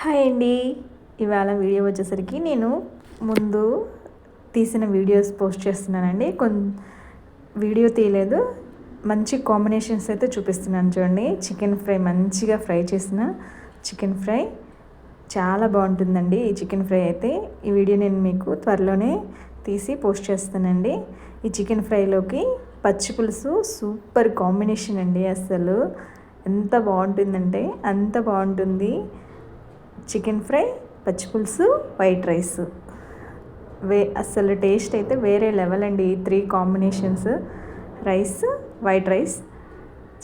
Hi అండి. ఇవాళ video వచ్చేసరికి నేను ముందు తీసిన వీడియోస్ పోస్ట్ చేస్తున్నానండి. కొన్ వీడియో తీయలేదు. మంచి కాంబినేషన్స్ అయితే చూపిస్తున్నాను చూడండి. చికెన్ ఫ్రై మంచిగా ఫ్రై చేసిన చికెన్ ఫ్రై. చాలా బాగుంటుందండి ఈ చికెన్ ఫ్రై అయితే. ఈ వీడియో నేను మీకు త్వరలోనే తీసి పోస్ట్ చేస్తానండి. ఈ చికెన్ ఫ్రైలోకి పచ్చి పులుసు సూపర్ కాంబినేషన్ అండి అసలు ఎంత బాగుంటుందంటే అంత బాగుంటుంది. చికెన్ ఫ్రై పచ్చిపులుసు వైట్ రైస్. వే అసలు టేస్ట్ అయితే వేరే లెవెల్ అండి ఈ three combinations. Rice white rice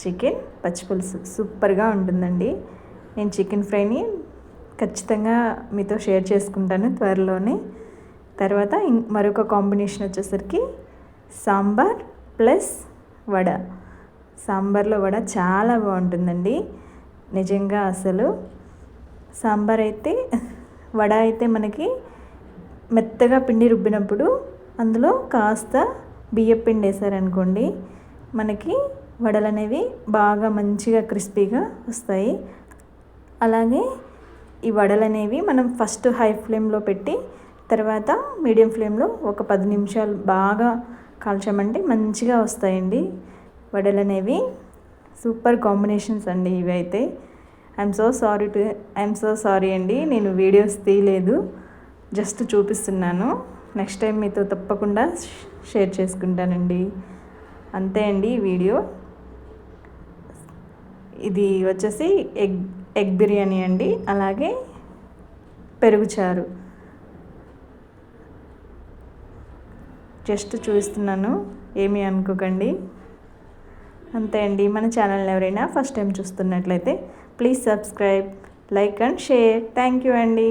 chicken పచ్చి పులుసు. సూపర్గా ఉంటుందండి. నేను చికెన్ ఫ్రైని ఖచ్చితంగా మీతో షేర్ చేసుకుంటాను త్వరలోనే. తర్వాత మరొక కాంబినేషన్ వచ్చేసరికి సాంబార్ ప్లస్ వడ. సాంబార్లో వడ చాలా బాగుంటుందండి. నిజంగా అసలు సాంబార్ అయితే వడ అయితే మనకి మెత్తగా పిండి రుబ్బినప్పుడు అందులో కాస్త బియ్యం పిండి వేసారనుకోండి మనకి వడలు అనేవి బాగా మంచిగా క్రిస్పీగా వస్తాయి. అలాగే ఈ వడలు అనేవి మనం ఫస్ట్ హై ఫ్లేమ్లో పెట్టి తర్వాత మీడియం ఫ్లేమ్లో ఒక పది నిమిషాలు బాగా కాల్చామంటే మంచిగా వస్తాయండి వడలు అనేవి సూపర్ కాంబినేషన్స్ అండి ఇవి అయితే I'm so sorry to I'm so sorry అండి. నేను వీడియోస్ తీయలేదు. జస్ట్ చూపిస్తున్నాను. నెక్స్ట్ టైం మీతో తప్పకుండా షేర్ చేసుకుంటానండి. అంతే అండి వీడియో. ఇది వచ్చేసి ఎగ్ ఎగ్ బిర్యానీ అండి. అలాగే పెరుగుచారు జస్ట్ చూస్తున్నాను ఏమీ అనుకోకండి. అంతే అండి. మన ఛానల్ని ఎవరైనా ఫస్ట్ టైం చూస్తున్నట్లయితే please subscribe like and share. Thank you అండి.